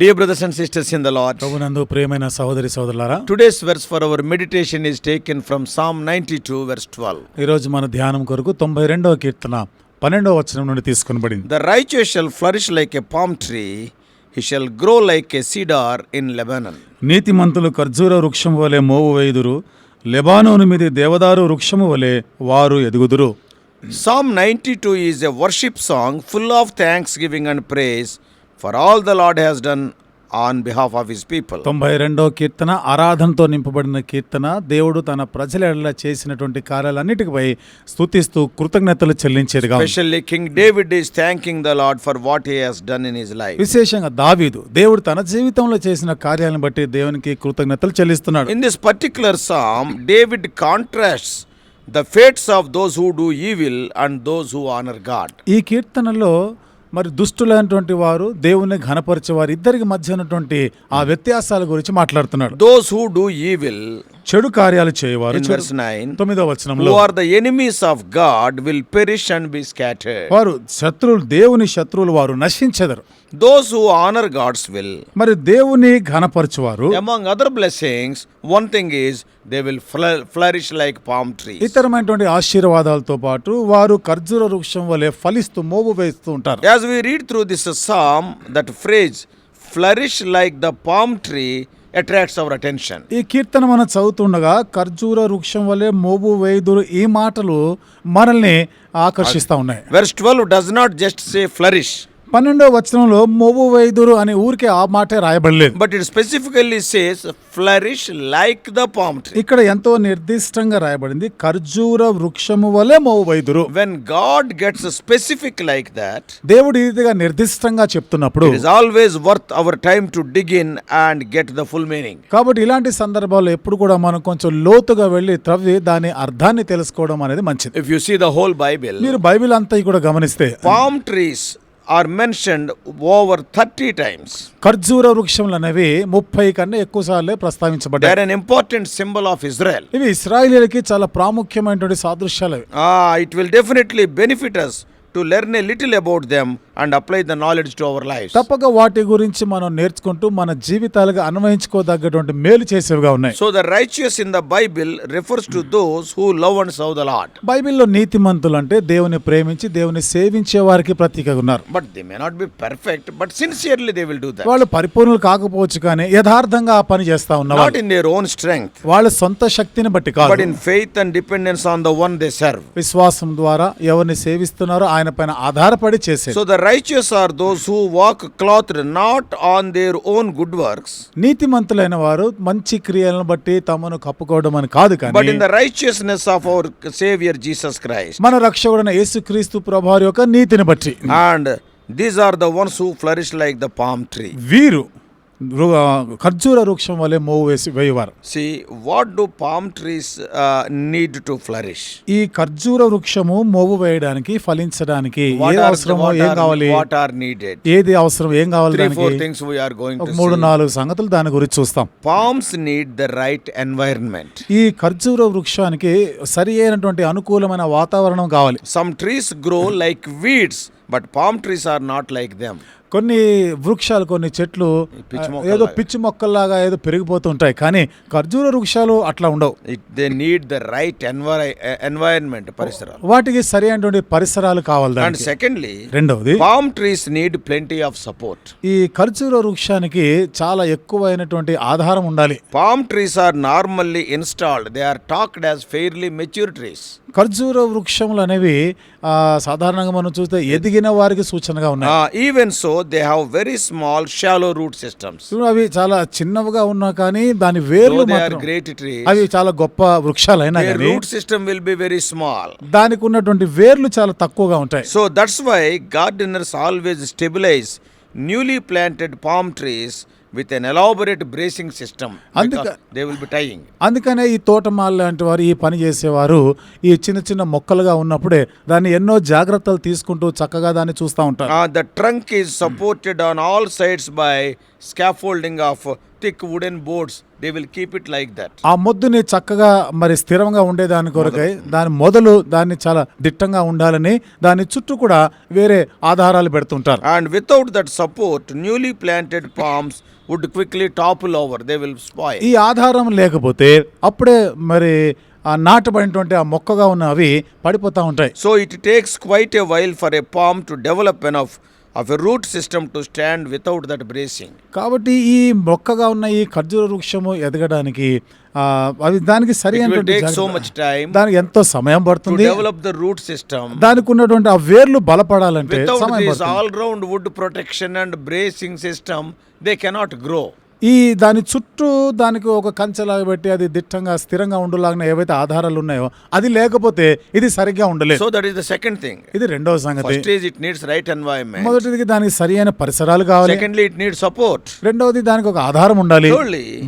Dear brothers and sisters in the Lord ప్రభు నందు ప్రియమైన సోదరి సోదరులారా today's verse for our meditation is taken from Psalm 92 verse 12 ఈ రోజు మన ధ్యానం కొరకు 92వ కీర్తన 12వ వచనం నుండి తీసుకోబడింది the righteous shall flourish like a palm tree he shall grow like a cedar in Lebanon నీతిమంతులు ఖర్జూర వృక్షం వలె మోవు వేదురు లెబానోను మీద దేవదారు వృక్షము వలె వారు ఎదుగుదురు. Psalm 92 is a worship song full of thanksgiving and praise for all the Lord has done on behalf of his people తొంభై రెండో కీర్తన ఆరాధనతో నింపబడిన కీర్తన దేవుడు తన ప్రజల చేసినటువంటి కార్యాలన్నిటికపై స్తుతిస్తూ కృతజ్ఞతలు చెల్లించేది specially King David is thanking the Lord for what he has done in his life విశేషంగా దావీదు దేవుడు తన జీవితంలో చేసిన కార్యాలను బట్టి దేవునికి కృతజ్ఞతలు చెల్లిస్తున్నాడు. In this particular Psalm David contrast the fates of those who do evil and those who honour God ఈ కీర్తనలో మరి దుష్టులైనటువంటి వారు దేవుని ఘనపరిచేవారు ఇద్దరికి మధ్య ఉన్నటువంటి ఆ వ్యత్యాసాల గురించి మాట్లాడుతున్నాడు. దోస్ హూ డూ విల్ చెడు కార్యాలు చేయవారు. తొమ్మిదో వచనంలో or the enemies of God will perish and be scattered వారు శత్రువులు దేవుని శత్రువులు వారు నశించెదరు. Those who honour God's will మరి దేవుని ఘనపరచువారు among other blessings one thing is they will fl- flourish like palm trees. ఇతరమైనటువంటి ఆశీర్వాదాలతో పాటు వారు ఖర్జూర వృక్షం వలె ఫలిస్తూ మోపు వేస్తూ ఉంటారు As we read through this psalm, that phrase, flourish like the palm tree, attracts our attention. ఈ కీర్తన మనం చదువుతుండగా ఖర్జూర వృక్షం వలె మోబు వేయుదురు ఈ మాటలు మనల్ని ఆకర్షిస్తా ఉన్నాయి Verse 12 does not just say flourish, పన్నెండో వచనంలో మోబు వైదురు అనే ఊరికే ఆ మాటే రాయబడలేదు. But it specifically says flourish like the palm tree ఇక్కడ ఎంతో నిర్దిష్టంగా రాయబడింది ఖర్జూర వృక్షము వలె మోబు వైదురు. When God gets specific like that దేవుడు ఇదిగా నిర్దిష్టంగా చెప్తున్నప్పుడు it is always worth our time to dig in and get the full meaning కాబట్టి ఇలాంటి సందర్భాల్లో ఎప్పుడు కూడా మనం కొంచెం లోతుగా వెళ్ళి త్రవ్వి దాని అర్థాన్ని తెలుసుకోవడం అనేది మంచిది. If you see the whole Bible మీరు బైబిల్ అంతా కూడా గమనిస్తే palm trees are mentioned over thirty times ఖర్జూర వృక్షములు అనేవి ముప్పై కన్నా ఎక్కువ సార్లు ప్రస్తావించబడ్డాయి. ఇంపార్టెంట్ సింబల్ ఆఫ్ ఇజ్రాయెల్ ఇవి ఇస్రాయలీలకి చాలా ప్రాముఖ్యమైనటువంటి సాదృశ్యాలు it will definitely benefit us to learn a little about them and apply the knowledge to our life తప్పక వాటి గురించి మనం నేర్చుకుంటూ మన జీవితాలకు అన్వయించుకోదగ్గటువంటి మేలు చేసేవిగా ఉన్నాయి. So the righteous in the Bible refers to those who love and serve the Lord బైబిల్లో నీతి మంతులు అంటే దేవుని ప్రేమించి దేవుని సేవించే వారికి ప్రతీకగా ఉన్నారు. But they may not be perfect but sincerely they will do that వాళ్ళు పరిపూర్ణులు కాకపోవచ్చు కానీ యథార్థంగా ఆ పని చేస్తా ఉన్నారు not in their own strength వాళ్ళ సొంత శక్తిని బట్టి కాదు. But in faith and dependence on the one they serve విశ్వాసం ద్వారా ఎవరిని సేవిస్తున్నారో ఆయనపైన ఆధారపడి చేసే so the righteous are those who walk cloth not on their own good works నీతి నీతిమంతులైన వారు మంచి క్రియలను బట్టి తమను కప్పుకోవడం అని కాదు కానీ but of our Saviour Jesus Christ మన రక్షకుడైన యేసుక్రీస్తు ప్రభువారి యొక్క నీతిని బట్టి. And these are the ones who flourish like the palm tree వీరు ఖర్జూర వృక్షం వలె మోవ్ వేసి వేయవారు. See what do palm trees need to flourish ఈ ఖర్జూర వృక్షము మోవ్ వేయడానికి ఫలించడానికి ఏ అవసరం ఏం ఆర్ నీడెడ్ ఏది అవసరం ఏం కావాలి four things we are going మూడు నాలుగు సంగతులు దాని గురించి చూస్తాం. Palms need the right environment ఈ ఖర్జూర వృక్షానికి సరి అయినటువంటి అనుకూలమైన వాతావరణం కావాలి. Some trees grow like weeds but palm trees are not like them కొన్ని వృక్షాలు కొన్ని చెట్లు. ఏదో పిచ్చి మొక్కల్లాగా ఏదో పెరిగిపోతూ ఉంటాయి కానీ ఖర్జూర వృక్షాలు అట్లా ఉండవు the right envir- uh, environment, parisara. వాటికి సరి అయినటువంటి పరిసరాలు కావాలి secondly, రెండవది palm trees need plenty of support. ఈ ఖర్జూర వృక్షానికి చాలా ఎక్కువైనటువంటి ఆధారం ఉండాలి Palm trees are normally installed. They are talked as fairly mature trees. ఖర్జూర వృక్షములు అనేవి సాధారణంగా మనం చూస్తే ఎదిగిన వారికి సూచనగా ఉన్నాయి Uh, even they have very small shallow root systems అవి చాలా చిన్నవిగా ఉన్నా కానీ దాని వేర్లు గ్రేట్ ట్రీ అవి చాలా గొప్ప వృక్షాలు అయినా root system will be very small దానికి ఉన్నటువంటి వేర్లు చాలా తక్కువగా ఉంటాయి. So that's why gardeners always stabilize newly planted palm trees with an elaborate bracing system. అందుక- because they will be tying. అందుకనే ఈ తోటమాల లాంటి వారు ఈ పని చేసేవారు ఈ చిన్న చిన్న మొక్కలుగా ఉన్నప్పుడే దాన్ని ఎన్నో జాగ్రత్తలు తీసుకుంటూ చక్కగా దాన్ని చూస్తూ ఉంటారు Uh, the trunk is supported on all sides by scaffolding of uh, thick they will keep it like that ఆ మొద్దుని చక్కగా మరి స్థిరంగా ఉండేదాని కొరకై దాని మొదలు దాన్ని చాలా దిట్టంగా ఉండాలని దాని చుట్టూ కూడా వేరే ఆధారాలు పెడుతుంటారు. And without that support newly planted palms would quickly top over they will spoil ఈ ఆధారం లేకపోతే అప్పుడే మరి ఆ నాటబడినటువంటి ఆ మొక్కగా ఉన్న అవి పడిపోతూ ఉంటాయి. So it takes quite a while for a palm to develop enough of root system to stand without that bracing కాబట్టి ఈ మొక్కగా ఉన్న ఈ ఖర్జూర వృక్షము ఎదగడానికి అది దానికి సరి సో మచ్ టైం దానికి ఎంతో సమయం పడుతుంది. డెవలప్ ద రూట్ సిస్టమ్ దానికి ఉన్నటువంటి ఆ వేర్లు బలపడాలంటే all round wood protection and bracing system they cannot grow ఈ దాని చుట్టూ దానికి ఒక కంచెలాగా పెట్టి అది దిట్టంగా స్థిరంగా ఉండలాగిన ఏవైతే ఆధారాలు ఉన్నాయో అది లేకపోతే ఇది సరిగ్గా ఉండలేదు. So that is the second thing ఇది రెండో సంగతి. First it needs right environment మొదటిది దానికి సరైన పరిసరాలు కావాలి. సెకండ్లీ ఇట్ నీడ్ సపోర్ట్ రెండోది దానికి ఒక ఆధారం ఉండాలి.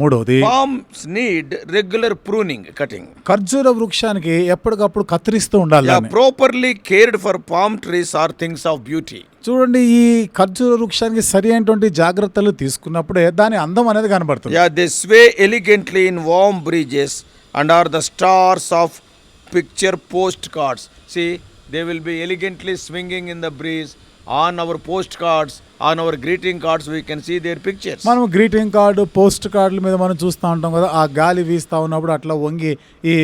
మూడోది palms need regular pruning cutting ఖర్జూర వృక్షానికి ఎప్పటికప్పుడు కత్తిరిస్తూ ఉండాలి properly cared for palm trees are things of beauty చూడండి ఈ ఖర్జూర వృక్షానికి సరి అయినటువంటి జాగ్రత్తలు తీసుకున్నప్పుడే దాని అందం అనేది కనబడుతుంది. Yeah this way elegantly in warm breezes and are the stars of picture postcards see they will be elegantly swinging in the breeze on our postcards on our greeting cards we can see their picture మనం greeting card post కార్డుల మీద మనం చూస్తూ ఉంటాం కదా ఆ గాలి వీస్తా ఉన్నప్పుడు అట్లా వంగి ఈ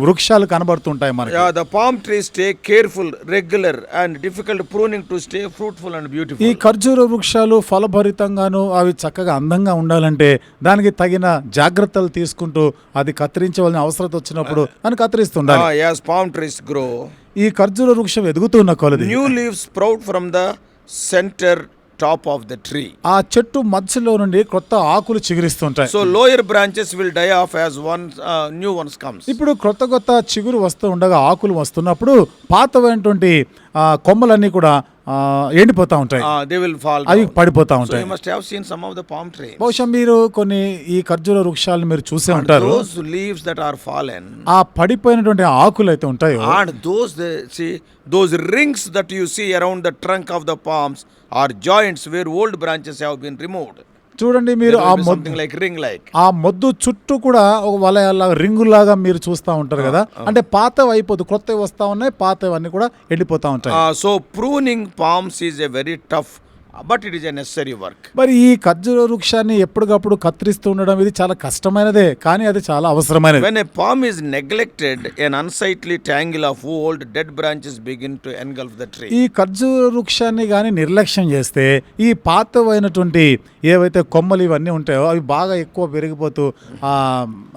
వృక్షాలు కనబడుతుంటాయి మనకి. The palm tree stay careful regular and difficult pruning to stay fruitful and beautiful ఈ ఖర్జూర వృక్షాలు ఫలభరితంగాను అవి చక్కగా అందంగా ఉండాలంటే దానికి తగిన జాగ్రత్తలు తీసుకుంటూ అది కత్తిరించవలసిన అవసరం వచ్చినప్పుడు అని కత్తిరిస్తుండాలి. యాస్ పామ్ ట్రీస్ గ్రో ఈ ఖర్జూర వృక్షం ఎదుగుతున్న కొలది. New leaves proud from the centre top of the tree. ఆ చెట్టు మధ్యలో నుండి కొత్త ఆకులు చిగురిస్తుంటాయి lower branches will die off as one uh, new ones comes. ఇప్పుడు కొత్త కొత్త చిగురు వస్తూ ఉండగా ఆకులు వస్తున్నప్పుడు పాతమైనటువంటి కొమ్మలన్నీ కూడా ఎండిపోతా ఉంటాయి. అవి పడిపోతూ ఉంటాయి. బహుశా మీరు కొన్ని ఈ ఖర్జుర వృక్షాలను మీరు చూసే ఉంటారు. లీవ్స్ దట్ ఆర్ ఫాలెన్ ఆ పడిపోయినటువంటి ఆకులు అయితే ఉంటాయి and rings that you see around the trunk of the palms are joints where old branches have been removed చూడండి మీరు ఆ మొద్దు like ring like. ఆ మొద్దు చుట్టూ కూడా ఒక వలయాల రింగులాగా మీరు చూస్తూ ఉంటారు కదా. అంటే పాతవి అయిపోదు కొత్తవి వస్తా ఉన్నాయి పాతవన్నీ కూడా ఎండిపోతా ఉంటాయి. Uh, so pruning palms is a very but it is a necessary work. మరి ఈ ఖర్జూర వృక్షాన్ని ఎప్పటికప్పుడు కత్తిరిస్తూ ఉండడం ఇది చాలా కష్టమైనదే కానీ అది చాలా అవసరమైనది When a palm is neglected, an unsightly tangle of old dead branches begin to engulf the tree. ఈ ఖర్జూర వృక్షాన్ని కానీ నిర్లక్ష్యం చేస్తే ఈ పాతవైనటువంటి ఏవైతే కొమ్మలు ఇవన్నీ ఉంటాయో అవి బాగా ఎక్కువ పెరిగిపోతూ ఆ,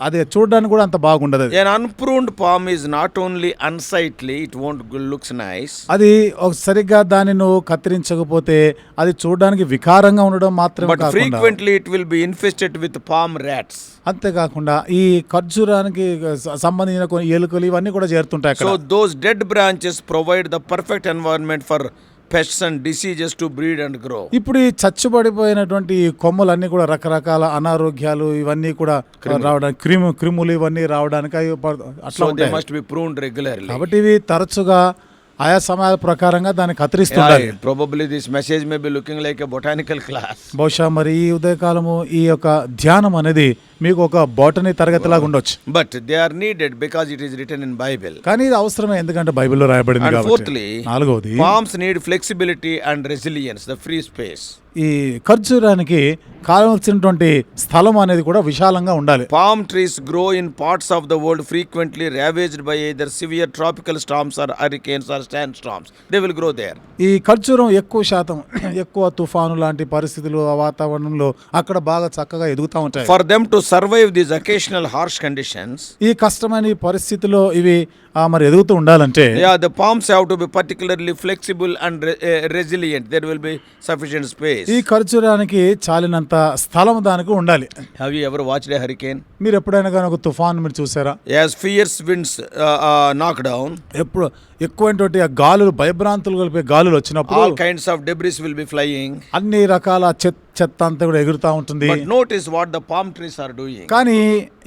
అది చూడడానికి కూడా అంత బాగుండదు unpruned palm is not only unsightly, it won't g- looks nice. అది ఒక సరిగ్గా దాన్ని నువ్వు కత్తిరించకపోతే అది చూడడానికి వికారంగా ఉండడం మాత్రమే frequently it will be infested with palm rats. అంతేకాకుండా ఈ ఖర్జూరానికి స- సంబంధించిన కొన్ని ఎలుకలు ఇవన్నీ కూడా చేరుతుంటాయి So those dead branches provide the perfect environment for pests and diseases to breed and grow. ఇప్పుడు ఈ చచ్చుబడిపోయినటువంటి ఈ కొమ్మలన్నీ కూడా రకరకాల అనారోగ్యాలు ఇవన్నీ కూడా రావడానికి క్రిము క్రిములు ఇవన్నీ రావడానికి అట్లా must be pruned regularly. కాబట్టి ఇవి తరచుగా ఆయా సమయాల ప్రకారంగా దాన్ని కత్తిరిస్తుంది probably this message may be looking like botanical class బహుశా మరి ఈ ఉదయకాలము ఈ యొక్క ధ్యానం అనేది మీకు ఒక బాటనీ తరగతి లాగా ఉండొచ్చు. But they are needed because it is written in Bible కానీ ఇది అవసరమే ఎందుకంటే బైబిల్లో రాయబడింది ఫోర్త్లీ నాలుగోది need flexibility and resilience the free space ఈ ఖర్జూరానికి కావాల్సినటువంటి స్థలం అనేది కూడా విశాలంగా ఉండాలి. Palm trees grow in parts of the world frequently ravaged by either severe tropical storms or hurricanes or stand storms they will grow there ఈ ఖర్జూరం ఎక్కువ శాతం ఎక్కువ తుఫాను లాంటి పరిస్థితులు ఆ వాతావరణంలో అక్కడ బాగా చక్కగా ఎదుగుతూ ఉంటాయి. For them to survive these occasional harsh conditions ఈ కష్టమైన పరిస్థితిలో ఇవి మరి ఎదుగుతూ ఉండాలంటే yeah the palms have to be particularly flexible and resilient there will be sufficient space ఈ ఖర్చురానికి చాలినంత స్థలం దానికి ఉండాలి. Have you ever watched a hurricane మీరు ఎప్పుడైనా గానీ ఒక తుఫాన్ మీరు చూసారా? As fierce winds knock down ఎప్పుడు ఎక్కువైనటువంటి ఆ గాలులు భయభ్రాంతులు కలిపే గాలులు వచ్చినప్పుడు all kinds of debris will be flying అన్ని రకాల చెత్త చెత్త అంతా కూడా ఎగురుతూ ఉంటుంది. Notice what the palm trees are doing కానీ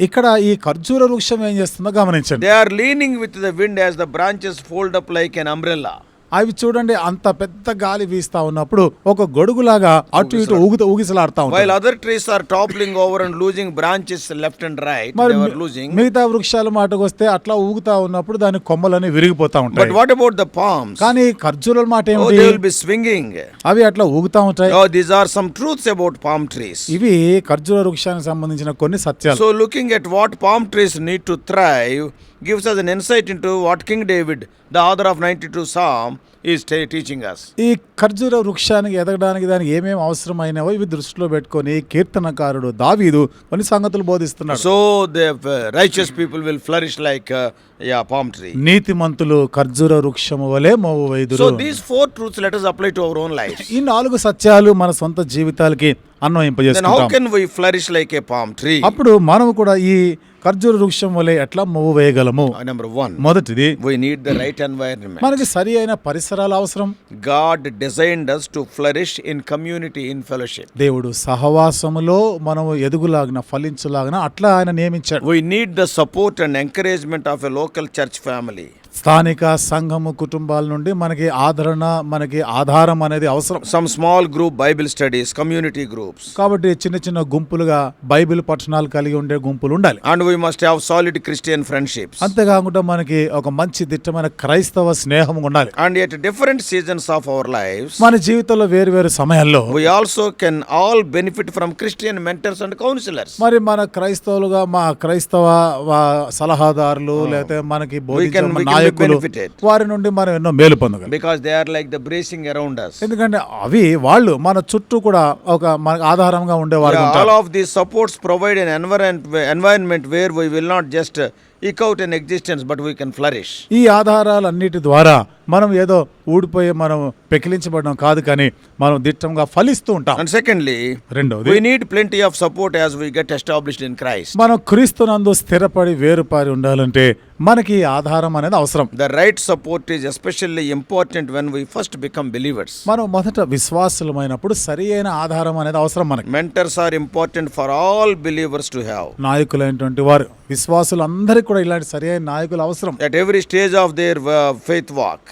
ఇక్కడ ఈ ఖర్జూర వృక్షం ఏం చేస్తుందో గమనించండి. They are leaning with the wind as the branches fold up like and umbrella అవి చూడండి అంత పెద్ద గాలి వీస్తా ఉన్నప్పుడు ఒక గొడుగులాగా అటు ఇటు ఊగుతూ ఊగిసలాడుతా ఉంది other trees are toppling over and losing branches left and right losing మిగతా వృక్షాల మాటకు వస్తే అట్లా ఊగుతా ఉన్నప్పుడు దాని కొమ్మలని విరిగిపోతా ఉంటాయి. వాట్ అబౌట్ ద పామ్ కానీ ఖర్జూరల మాట ఏంటి బి స్వింగింగ్ అవి అట్లా ఊగుతా ఉంటాయి. ఓ are some truths about palm trees ఇవి ఖర్జూర వృక్షానికి సంబంధించిన కొన్ని సత్యాలు. So looking at what palm trees need to thrive gives us an insight into what King David, the author of 92 Psalm, is ta- teaching us. ఈ ఖర్జూర వృక్షానికి ఎదగడానికి దానికి ఏమేమి అవసరమైనవో ఇవి దృష్టిలో పెట్టుకొని కీర్తనకారుడు దావీదు కొన్ని సంగతులు బోధిస్తున్నాడు So, the uh, righteous people will flourish like uh, yeah, palm tree. నీతిమంతులు ఖర్జూర వృక్షము వలె మోవు వైదురు So, these four truths let us apply to our own lives. ఈ నాలుగు సత్యాలు మన సొంత జీవితాలకి flourish like a palm tree అప్పుడు మనం కూడా ఈ ఖర్జూర వృక్షం వలె ఎట్లా మూవ్ వేయగలము? నెంబర్ వన్ మొదటిది we need the right environment మనకి సరి అయిన పరిసరాలు అవసరం. God designed us to flourish in community in దేవుడు సహవాసములో మనం ఎదుగులాగిన ఫలించులాగిన అట్లా ఆయన నియమించాడు. We need the support and encouragement of a local church family స్థానిక సంఘము కుటుంబాల నుండి మనకి ఆదరణ మనకి ఆధారం అనేది అవసరం. Some small group Bible studies community groups కాబట్టి చిన్న చిన్న గుంపులుగా బైబిల్ పఠనాలు కలిగి ఉండే గుంపులు ఉండాలి. And we must have solid Christian friendships అంతేకాకుండా మనకి ఒక మంచి దిట్టమైన క్రైస్తవ స్నేహం ఉండాలి. And at different seasons of our life మన జీవితంలో వేరు వేరు సమయాల్లో we also can all benefit from Christian mentors and counsellors మరి మన క్రైస్తవులుగా మా క్రైస్తవ సలహాదారులు లేకపోతే మనకి సహాయకులు వారి నుండి మనం ఎన్నో మేలు పొందగలం. Because they like the bracing around ఎందుకంటే అవి వాళ్ళు మన చుట్టూ కూడా ఒక మనకు ఆధారంగా ఉండేవారు all of the supports provide in environment where we will not just eke out in existence but we can flourish ఈ ఆధారాలన్నిటి ద్వారా మనం ఏదో ఊడిపోయి మనం పెకిలించబడడం కాదు కానీ మనం దిట్టంగా ఫలిస్తూ ఉంటాం. అండ్ సెకండ్లీ రెండోది need plenty of support as we get establish in Christ మనం క్రీస్తునందు స్థిరపడి వేరుపారి ఉండాలంటే మనకి ఆధారం అనేది అవసరం. The right support is especially important when we first become believers మనం మొదట విశ్వాసులమైనప్పుడు సరైన ఆధారం అనేది అవసరం మనకి. Mentors are important for all believers to have నాయకులైనటువంటి వారు విశ్వాసులందరికీ కూడా ఇలాంటి సరైన నాయకులు అవసరం. At every stage of their faith walk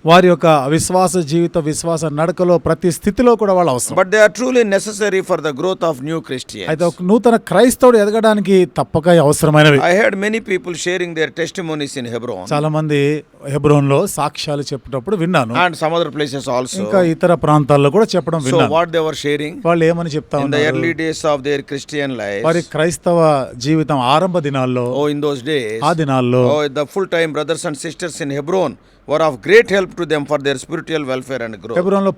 వారి యొక్క అవిశ్వాస జీవిత విశ్వాస నడకలో ప్రతి స్థితిలో కూడా వాళ్ళు అవసరం. But they are truly necessary for the growth of new Christian అయితే ఒక నూతన క్రైస్తవుడు ఎదగడానికి తప్పక అవసరమైనవి. I heard many people sharing their testimonies in Hebron చాలా మంది హెబ్రోన్లో సాక్ష్యాలు చెప్పేటప్పుడు విన్నాను. And some other places also ఇంకా ఇతర ప్రాంతాల్లో కూడా చెప్పడం విన్నాను. వాట్ దే వర్ షేరింగ్ వాళ్ళు ఏమని చెప్తా ఉన్నారు in the early days of their Christian life వారి క్రైస్తవ జీవితం ఆరంభ దినాల్లో ఓ ఇన్ దోస్ డేస్ ఆ దినాల్లో ఓ the full time brothers and sisters in Hebron were of great help help to them for their spiritual welfare and grow శిబిరంలో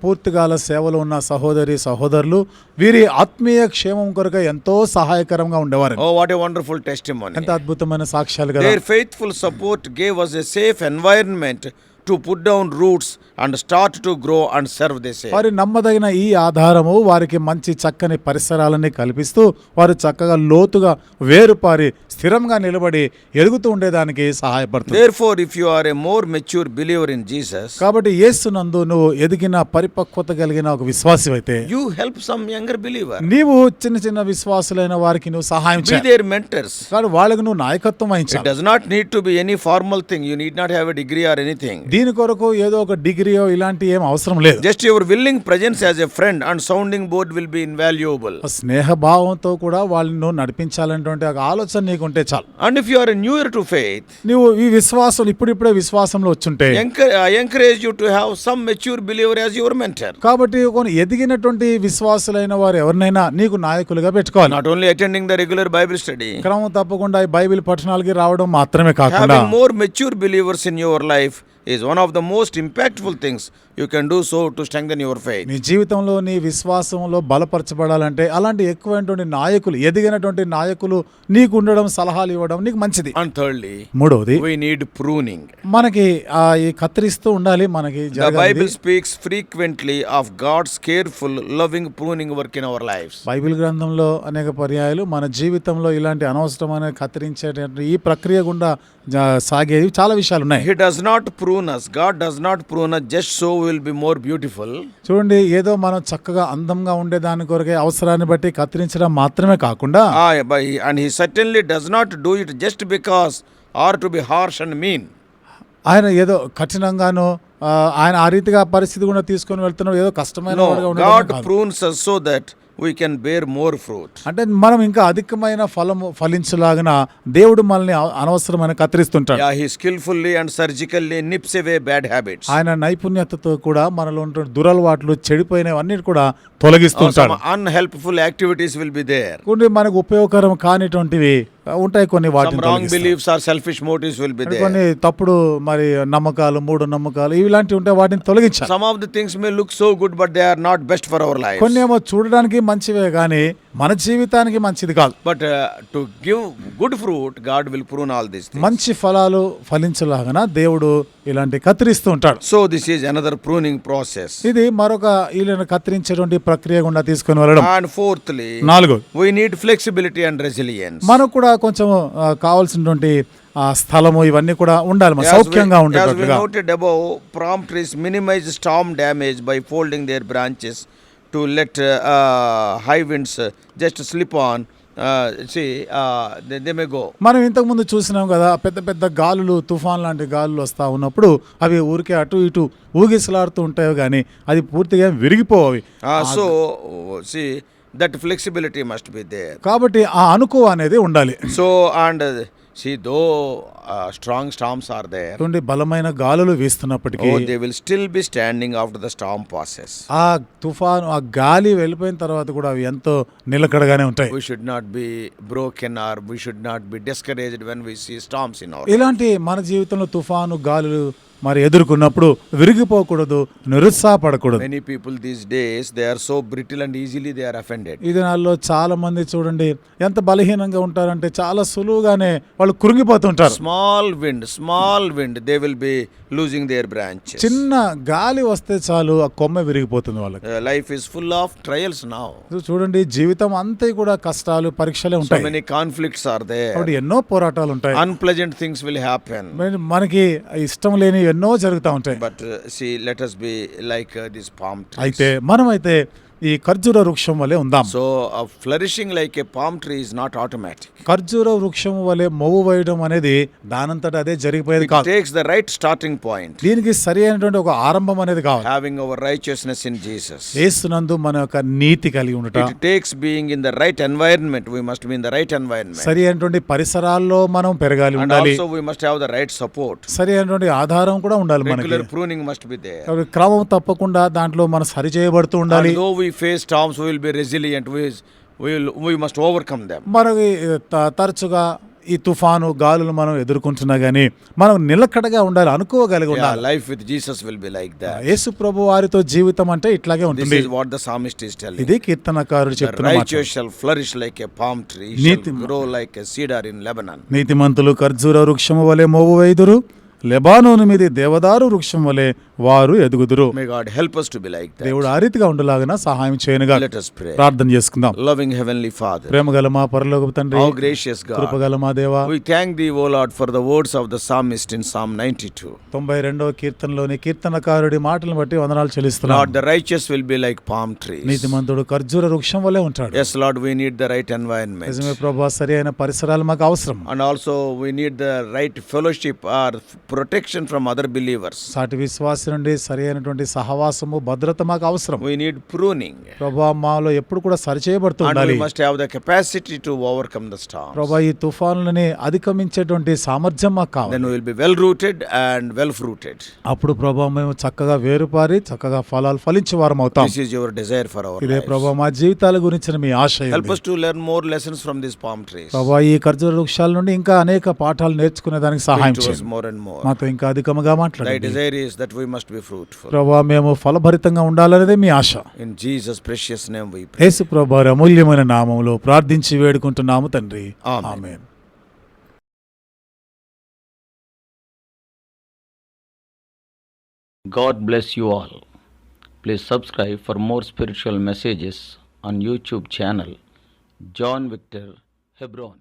సేవలు ఉన్న సహోదరి సహోదరులు వీరి ఆత్మీయ క్షేమం కొరకు ఎంతో సహాయకరంగా ఉండేవారు. వాట్ ఏ వండర్ఫుల్ టెస్ట్ ఎంత అద్భుతమైన సాక్ష్యాలు their faithful support gave was safe environment to put down roots and start to grow and serve this వారి నమ్మదగిన ఈ ఆధారము వారికి మంచి చక్కని పరిసరాలని కల్పిస్తూ వారు చక్కగా లోతుగా వేరుపారి స్థిరంగా నిలబడి ఎదుగుతూ ఉండేదానికి సహాయపడుతుంది. For if you are a more mature believer in Jesus కాబట్టి యేసు నందు నువ్వు ఎదిగిన పరిపక్వత కలిగిన ఒక విశ్వాసం అయితే you help some younger believer నీవు చిన్న చిన్న విశ్వాసులైన వారికి నువ్వు సహాయం చేయి మెంటర్స్ కానీ వాళ్ళకి నువ్వు నాయకత్వం వహించి does not need to be any formal thing you need not have a degree or anything దీని కొరకు ఏదో ఒక డిగ్రీ ఇలాంటి ఏం అవసరం లేదు. Just your willing presence as a friend and sounding board will be invaluable స్నేహ భావంతో కూడా వాళ్ళని నడిపించాలనేటువంటి ఒక ఆలోచన నీకుంటే చాలు. And if you're newer to faith నువ్వు ఈ విశ్వాసం ఇప్పుడిప్పుడే విశ్వాసంలో వచ్చుంటే encourage you to have some mature believer as your mentor కాబట్టి కొన్ని ఎదిగినటువంటి విశ్వాసులైన వారు ఎవరినైనా నీకు నాయకులుగా పెట్టుకోవాలి. Not only attending the regular Bible study క్రమం తప్పకుండా ఈ బైబిల్ పఠనాలకి రావడం మాత్రమే కాకుండా more mature believers in your life is one of the most impactful things you can do so to strengthen your faith. నీ జీవితంలో నీ విశ్వాసంలో బలపరచబడాలంటే అలాంటి ఎక్కువైనటువంటి నాయకులు ఎదిగినటువంటి నాయకులు నీకు ఉండడం సలహాలు ఇవ్వడం నీకు మంచిది And thirdly, మూడవది we need pruning. మనకి ఆ ఈ కత్తిరిస్తూ ఉండాలి మనకి జరగాలి Bible speaks frequently of God's careful, loving pruning work in our lives. Bible గ్రంథంలో అనేక పర్యాయాలు మన జీవితంలో ఇలాంటి అనవసరమైన కత్తిరించేటువంటి ఈ ప్రక్రియ గుండా జా- సాగేవి చాలా విషయాలు ఉన్నాయి He does not prune prunes God does not prune us just so will be more beautiful చూడండి ఏదో మనం చక్కగా అందంగా ఉండే దాని కొరకే అవసరాన్ని బట్టి కత్తిరించడం మాత్రమే కాకుండా by and he certainly does not do it just because are to be harsh and mean ఆయన ఏదో కఠినంగాను ఆయన ఆ రీతిగా పరిస్థితి కూడా తీసుకొని వెళ్తున్నాడు ఏదో కష్టమైన God prunes so that we can bear more fruit అంటే మనం ఇంకా అధికమైన ఫలము ఫలించలాగిన దేవుడు మనల్ని అనవసరమైన కత్తిరిస్తుంటాడు. He skilfully and surgically nips away bad habits ఆయన నైపుణ్యతతో కూడా మనలో ఉన్న దురలవాట్లు చెడిపోయినవన్నీ కూడా తొలగిస్తుంటాడు. Unhelpful activities will be there కొన్ని మనకు ఉపయోగకరం కానిటువంటివి ఉంటాయి కొన్ని కొన్ని తప్పుడు మరి నమ్మకాలు మూడు నమ్మకాలు ఇలాంటివి ఉంటాయి వాటిని తొలగించాలి. Look so good but they not best for our life కొన్ని ఏమో చూడడానికి మంచివే కానీ మన జీవితానికి మంచిది కాదు. But to give good fruit God will prune all this మంచి ఫలాలు ఫలించలాగన దేవుడు ఇలాంటి కత్తిరిస్తూ ఉంటాడు. So this is another pruning process ఇది మరొక ఈ కత్తిరించేటువంటి ప్రక్రియ గుండా తీసుకుని వెళ్ళడం. అండ్ ఫోర్త్లీ నాలుగు we need flexibility and resilience మనకు కూడా కొంచెం కావాల్సినటువంటి స్థలము ఇవన్నీ కూడా ఉండాలి. సౌఖ్యంగా minimize stem damage by folding their branches to let high winds just slip on మనం ఇంతకుముందు చూసినాం కదా పెద్ద పెద్ద గాలులు తుఫాన్ లాంటి గాలులు వస్తూ ఉన్నప్పుడు అవి ఊరికే అటు ఇటు ఊగిసలాడుతూ ఉంటాయి కానీ అది పూర్తిగా విరిగిపోవు so see that flexibility must be they కాబట్టి ఆ అనుకో అనేది ఉండాలి. So and see though strong storms are there అటువంటి బలమైన గాలులు వీస్తున్నప్పటికీ they will still be standing after the storm process ఆ తుఫాను ఆ గాలి వెళ్ళిపోయిన తర్వాత కూడా అవి ఎంతో నిలకడగానే ఉంటాయి. We should not be broken or we should not be discouraged when we see storms in our ఇలాంటి మన జీవితంలో తుఫాను గాలులు మరి ఎదుర్కొన్నప్పుడు విరిగిపోకూడదు నిరుత్సాహపడకూడదు. Many people these days they so brittle and easily they offended ఈ దినాల్లో చాలా మంది చూడండి ఎంత బలహీనంగా ఉంటారంటే చాలా సులువుగానే వాళ్ళు కురిగిపోతుంటారు. Small wind small wind they will be losing their branches. చిన్న గాలి వస్తే చాలు ఆ కొమ్మ విరిగిపోతుంది వాళ్ళకి Uh, life is full of trials now. ఇది చూడండి జీవితం అంతా కూడా కష్టాలు పరీక్షలే So ఉంటాయి many conflicts are there. కాబట్టి ఎన్నో పోరాటాలు ఉంటాయి Unpleasant things will happen. మరి మనకి ఇష్టం లేని ఎన్నో జరుగుతూ ఉంటాయి But uh, see, let us be like uh, this palm tree. అయితే ఈ ఖర్జూర వృక్షం వలె ఉందాం. So flourishing like a palm tree is not automatic ఖర్జూర వృక్షం వలె మవ్వు వేయడం అనేది దానంతట అదే జరిగిపోయేది కాదు. Takes the right starting point దీనికి సరి అయినటువంటి ఒక ఆరంభం అనేది కావాలి. Having our righteousness in Jesus చేస్తున్నందు మన యొక్క నీతి కలిగి ఉండటం. Takes being in the right environment we must be in the right environment సరి అయినటువంటి పరిసరాల్లో మనం పెరగాలి ఉండాలి. So we must have the right support సరి అయినటువంటి ఆధారం కూడా ఉండాలి మనకి. ప్రూనింగ్ మస్ట్ బి దే క్రమం తప్పకుండా దాంట్లో మనం సరిచేయబడుతూ ఉండాలి. వి we face storms, we will be resilient. We, we, will, we must overcome them. మనకి తరచుగా ఈ తుఫాను గాలులు మనం ఎదుర్కొంటున్నా గానీ మనం నిలకడగా ఉండాలి అనుకోగలిగి ఉండాలి life with Jesus will be like that. యేసు ప్రభు వారితో జీవితం అంటే ఇట్లాగే This ఉంటుంది is what the psalmist is telling. ఇది కీర్తనకారుడు చెప్తున్న మాట. righteous shall flourish like a palm tree, NITI- shall grow like a cedar in Lebanon. నీతిమంతులు ఖర్జూర వృక్షము వలె మోవు వైదురు లెబానోను మీది దేవదారు వృక్షం వలె వారు ఎదుగుదురు. May God help us to be like దేవుడు ఆ రీతిగా ఉండలాగన సహాయం చేయనుగా లెట్ us pray. ప్రార్థన చేసుకుందాం. లవింగ్ హెవెన్లీ ఫాదర్ ప్రేమగల మా పరలోక తండ్రి హౌ గ్రేషియస్ గాడ్ కృపగల మా దేవ. We thank thee O Lord for the words of the psalmist in Psalm 92 92 కీర్తనలోని కీర్తనకారుడి మాటలను బట్టి వందనాలు చెల్లిస్తున్నాం. Lord the righteous will be like palm tree నీతిమంతుడు ఖర్జూర వృక్షం వలె ఉంటాడు. Yes lord we need the right environment. నిజమే ప్రభువా సరైన పరిసరాలు మాకు అవసరం. And also we need the right fellowship or protection from other believers సాటి విశ్వాస నుండి సరైనటువంటి సహవాసము భద్రత మాకు అవసరం. వి నీడ్ ప్రూనింగ్ ప్రభా మాలో ఎప్పుడు కూడా సరిచేయబడుతూ ఉండాలి. Must have the capacity to overcome the storm ప్రభా ఈ తుఫాన్లని అధిగమించేటువంటి సామర్థ్యం మాకు కావాలి. Well rooted and well fruited అప్పుడు ప్రభా మేము చక్కగా వేరుపారి చక్కగా ఫలాలు ఫలించే వారం అవుతాం దిస్ డిజైర్ ఫర్ అవర్ ఇదే ప్రభా మా జీవితాల గురించి మీ ఆశ help us more lessons from this palm trees ప్రభా ఈ ఖర్జూర వృక్షాల నుండి ఇంకా అనేక పాఠాలు నేర్చుకునే దానికి సహాయం చేయండి. మోర్ అండ్ మాతో ఇంకా అధికముగా మాట్లాడండి. Desire is that we must be fruitful. ప్రభా మేము ఫలభరితంగా ఉండాలనేదే మీ ఆశ In Jesus' precious name we pray. యేసు ప్రభా అమూల్యమైన నామములో ప్రార్థించి వేడుకుంటున్నాము తండ్రి Amen. Amen God bless you all. Please subscribe for more spiritual messages on YouTube channel John Victor Hebron.